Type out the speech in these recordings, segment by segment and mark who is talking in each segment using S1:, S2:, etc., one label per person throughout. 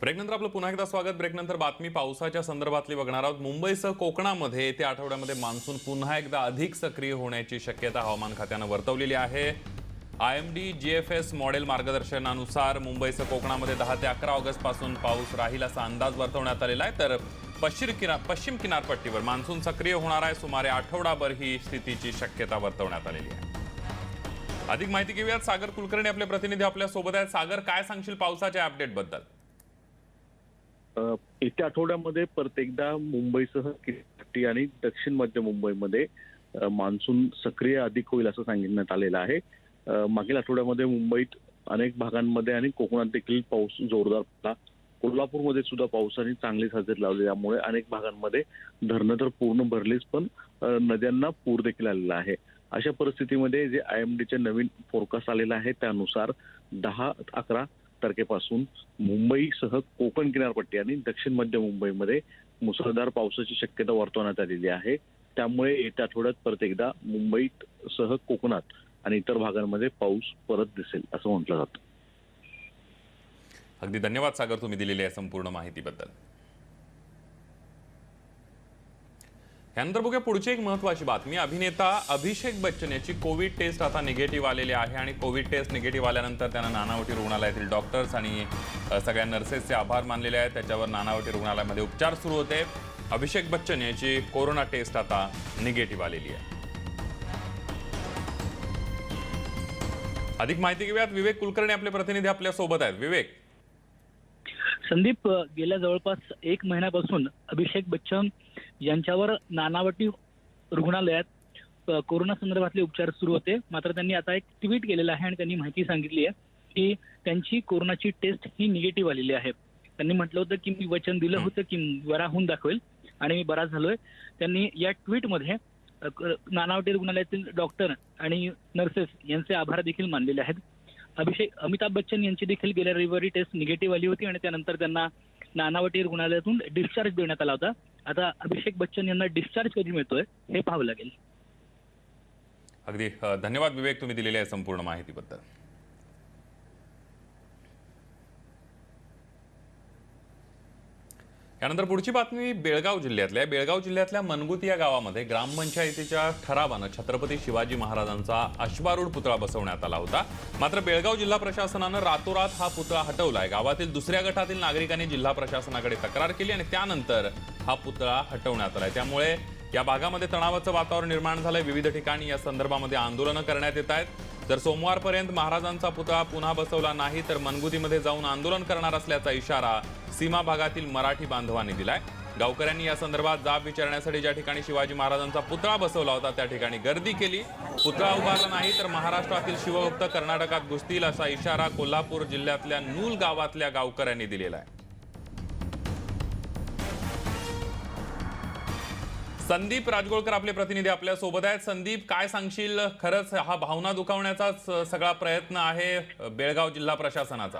S1: ब्रेकनंतर आपलं पुन्हा एकदा स्वागत. ब्रेकनंतर बातमी पावसाच्या संदर्भातली बघणार आहोत. मुंबईसह कोकणामध्ये येत्या आठवड्यामध्ये मान्सून पुन्हा एकदा अधिक सक्रिय होण्याची शक्यता हवामान खात्यानं वर्तवलेली आहे. I M D G F S model मार्गदर्शनानुसार मुंबईसह कोकणामध्ये दहा ते अकरा ऑगस्टपासून पाऊस राहील असा अंदाज वर्तवण्यात आलेला आहे. तर पश्चिम किनार पश्चिम किनारपट्टीवर मान्सून सक्रिय होणार आहे. सुमारे आठवडाभर ही स्थितीची शक्यता वर्तवण्यात आलेली आहे. अधिक माहिती घेऊयात. सागर कुलकर्णी आपले प्रतिनिधी आपल्यासोबत आहेत. सागर काय सांगशील पावसाच्या
S2: अपडेटबद्दल येत्या आठवड्यामध्ये परत एकदा मुंबईसह किनारपट्टी आणि दक्षिण मध्य मुंबईमध्ये मान्सून सक्रिय अधिक होईल असं सांगण्यात आलेलं आहे. मागील आठवड्यामध्ये मुंबईत अनेक भागांमध्ये आणि कोकणात देखील पाऊस जोरदार पडला. कोल्हापूरमध्ये सुद्धा पावसाने चांगलीच हजेरी लावली त्यामुळे अनेक भागांमध्ये धरणं तर पूर्ण भरलीच पण नद्यांना पूर देखील आलेला आहे. अशा परिस्थितीमध्ये जे आय एम डीचे नवीन फोरकास्ट आलेलं आहे त्यानुसार दहा अकरा तारखेपासून मुंबईसह कोकण किनारपट्टी आणि दक्षिण मध्य मुंबईमध्ये मुसळधार पावसाची शक्यता वर्तवण्यात आलेली आहे. त्यामुळे येत्या आठवड्यात परत एकदा मुंबईत सह कोकणात आणि इतर भागांमध्ये पाऊस परत दिसेल असं म्हटलं जातं.
S1: अगदी धन्यवाद सागर तुम्ही दिलेल्या आहे संपूर्ण माहितीबद्दल. यानंतर बघूया पुढची एक महत्वाची बातमी. अभिनेता अभिषेक बच्चन याची कोविड टेस्ट आता निगेटिव्ह आलेली आहे आणि कोविड टेस्ट निगेटिव्ह आल्यानंतर त्यांना नानावटी रुग्णालयातील डॉक्टर्स आणि सगळ्या नर्सेसचे आभार मानलेले आहेत. त्याच्यावर नानावटी रुग्णालयामध्ये उपचार सुरू होते. अभिषेक बच्चन याची कोरोना टेस्ट आता निगेटिव्ह आलेली आहे. अधिक माहिती घेऊयात. विवेक कुलकर्णी आपले प्रतिनिधी आपल्यासोबत आहेत. विवेक
S3: संदीप गेल्या जवळपास एक महिन्यापासून अभिषेक बच्चन यांच्यावर नानावटी रुग्णालयात कोरोना संदर्भातले उपचार सुरू होते. मात्र त्यांनी आता एक ट्विट केलेलं आहे आणि त्यांनी माहिती सांगितली आहे की त्यांची कोरोनाची टेस्ट ही निगेटिव्ह आलेली आहे. त्यांनी म्हटलं होतं की मी वचन दिलं होतं की बरा होऊन दाखवेल आणि मी बरा झालोय. त्यांनी या ट्विटमध्ये नानावटी रुग्णालयातील डॉक्टर आणि नर्सेस यांचे आभार देखील मानलेले आहेत. अभिषेक अमिताभ बच्चन यांची देखील गेल्या रविवारी टेस्ट निगेटिव्ह आली होती आणि त्यानंतर त्यांना नानावटी रुग्णालयातून डिस्चार्ज देण्यात आला होता. आता अभिषेक बच्चन यांना डिस्चार्ज कधी मिळतोय हे पाहावं लागेल.
S1: अगदी धन्यवाद विवेक तुम्ही दिलेल्या आहे संपूर्ण माहितीबद्दल. यानंतर पुढची बातमी बेळगाव जिल्ह्यातल्या बेळगाव जिल्ह्यातल्या मनगुती या गावामध्ये ग्रामपंचायतीच्या ठरावानं छत्रपती शिवाजी महाराजांचा अश्वारूढ पुतळा बसवण्यात आला होता. मात्र बेळगाव जिल्हा प्रशासनानं रातोरात हा पुतळा हटवलाय. गावातील दुसऱ्या गटातील नागरिकांनी जिल्हा प्रशासनाकडे तक्रार केली आणि त्यानंतर हा पुतळा हटवण्यात आलाय. त्यामुळे या भागामध्ये तणावाचं वातावरण निर्माण झालंय. विविध ठिकाणी या संदर्भामध्ये आंदोलनं करण्यात येत आहेत. जर सोमवारपर्यंत महाराजांचा पुतळा पुन्हा बसवला नाही तर मनगुदीमध्ये जाऊन आंदोलन करणार असल्याचा इशारा सीमा भागातील मराठी बांधवांनी दिलाय. गावकऱ्यांनी या संदर्भात जाब विचारण्यासाठी ज्या ठिकाणी शिवाजी महाराजांचा पुतळा बसवला होता त्या ठिकाणी गर्दी केली. पुतळा उभारला नाही तर महाराष्ट्रातील शिवभक्त कर्नाटकात घुसतील असा इशारा कोल्हापूर जिल्ह्यातल्या नूल गावातल्या गावकऱ्यांनी दिलेला आहे. संदीप राजगोळकर आपले प्रतिनिधी आपल्यासोबत आहेत. संदीप काय सांगशील? खरंच हा भावना दुखावण्याचाच सगळा प्रयत्न आहे बेळगाव जिल्हा प्रशासनाचा.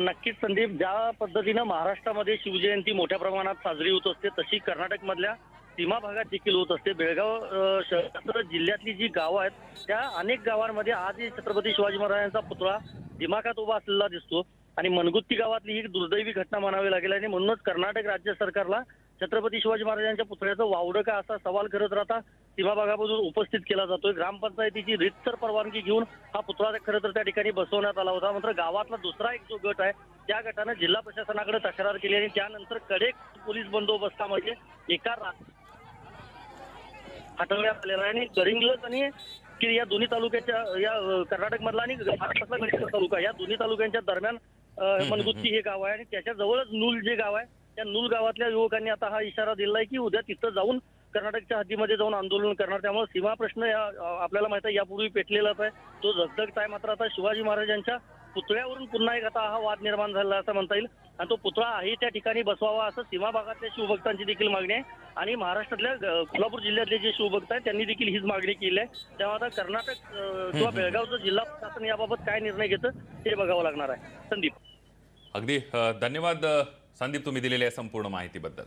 S4: नक्कीच संदीप ज्या पद्धतीनं महाराष्ट्रामध्ये शिवजयंती मोठ्या प्रमाणात साजरी होत असते तशी कर्नाटकमधल्या सीमा भागात देखील होत असते. बेळगाव अ, शहरासह जिल्ह्यातली जी गावं आहेत त्या अनेक गावांमध्ये आजही छत्रपती शिवाजी महाराजांचा पुतळा दिमाखात उभा असलेला दिसतो. आणि मनगुत्ती गावातली ही दुर्दैवी घटना म्हणावी लागेल. आणि म्हणूनच कर्नाटक राज्य सरकारला छत्रपती शिवाजी महाराजांच्या पुतळ्याचं वावडं का असा सवाल करत राहता सीमा उपस्थित केला जातोय. ग्रामपंचायतीची रीतसर परवानगी घेऊन हा पुतळा खरं तर त्या ठिकाणी बसवण्यात आला होता. मात्र गावातला दुसरा एक जो गट आहे त्या गटानं जिल्हा प्रशासनाकडे तक्रार केली आणि त्यानंतरकडे पोलीस बंदोबस्तामध्ये एका हटवण्यात आलेला आहे. आणि गडिंग्लज आणि की या दोन्ही तालुक्याच्या या कर्नाटक कर्नाटकमधला आणि महाराष्ट्रातला तालुका या दोन्ही तालुक्यांच्या दरम्यान मनगुत्ती हे गाव आहे आणि त्याच्या जवळच नूल जे गाव आहे त्या नूल गावातल्या युवकांनी आता हा इशारा दिलाय की उद्या तिथं जाऊन कर्नाटकच्या हद्दीमध्ये जाऊन आंदोलन करणार. त्यामुळे सीमा प्रश्न या आपल्याला माहिती आहे यापूर्वी पेटलेलाच आहे. तो झगझगत आहे मात्र आता शिवाजी महाराजांच्या पुतळ्यावरून पुन्हा एक आता हा वाद निर्माण झाला असं म्हणता येईल. आणि तो पुतळा आहे त्या ठिकाणी बसवावा असं सीमा भागातल्या शिवभक्तांची देखील मागणी आहे. आणि महाराष्ट्रातल्या कोल्हापूर जिल्ह्यातले जे शिवभक्त आहेत त्यांनी देखील हीच मागणी केली आहे. तेव्हा आता कर्नाटक किंवा बेळगावचं जिल्हा प्रशासन याबाबत काय निर्णय घेतं ते बघावं लागणार आहे. संदीप.
S1: अगदी धन्यवाद संदीप तुम्ही दिलेल्या संपूर्ण माहितीबद्दल.